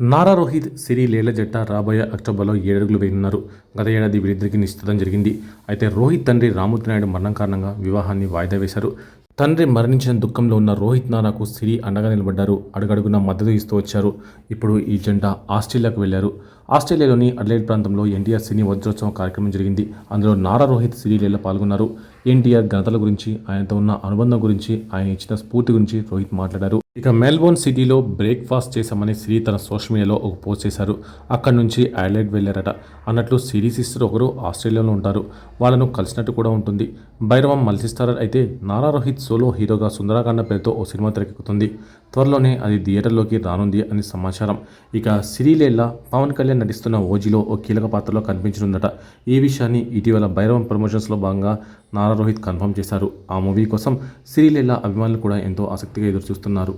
నారా రోహిత్ సిరి లేల జట్ట రాబోయే అక్టోబర్లో ఏడుగులు వేయనున్నారు. గత ఏడాది వీరిద్దరికి నిశ్చితం జరిగింది. అయితే రోహిత్ తండ్రి రామూర్తి నాయుడు మరణం కారణంగా వివాహాన్ని వాయిదా వేశారు. తండ్రి మరణించిన దుఃఖంలో ఉన్న రోహిత్ నారాకు సిరి అండగా నిలబడ్డారు. అడుగడుగున మద్దతు ఇస్తూ వచ్చారు. ఇప్పుడు ఈ జంట ఆస్ట్రేలియాకు వెళ్ళారు. ఆస్ట్రేలియాలోని అడ్లైడ్ ప్రాంతంలో ఎన్టీఆర్ సినీ వజ్రోత్సవం కార్యక్రమం జరిగింది. అందులో నారా రోహిత్ సిరిలేళ్ళ పాల్గొన్నారు. ఎన్టీఆర్ ఘనతల గురించి ఆయనతో ఉన్న అనుబంధం గురించి ఆయన ఇచ్చిన స్ఫూర్తి గురించి రోహిత్ మాట్లాడారు. ఇక మెల్బోర్న్ సిటీలో బ్రేక్ఫాస్ట్ చేశామని సిరి తన సోషల్ మీడియాలో ఒక పోస్ట్ చేశారు. అక్కడి నుంచి ఐలైట్ వెళ్ళారట. అన్నట్లు సిరి సిస్టర్ ఒకరు ఆస్ట్రేలియాలో ఉంటారు. వాళ్ళను కలిసినట్టు కూడా ఉంటుంది. భైరవం మల్టీస్టార్ అయితే నారా రోహిత్ సోలో హీరోగా సుందరాకాండ పేరుతో ఓ సినిమా తెరకెక్కుతుంది. త్వరలోనే అది థియేటర్లోకి రానుంది అని సమాచారం. ఇక సిరిలేళ్ళ పవన్ కళ్యాణ్ నటిస్తున్న ఓజీలో ఓ కీలక పాత్రలో కనిపించనుందట. ఈ విషయాన్ని ఇటీవల భైరవం ప్రమోషన్స్లో భాగంగా నారా రోహిత్ కన్ఫర్మ్ చేశారు. ఆ మూవీ కోసం సిరిలీల అభిమానులు కూడా ఎంతో ఆసక్తిగా ఎదురుచూస్తున్నారు.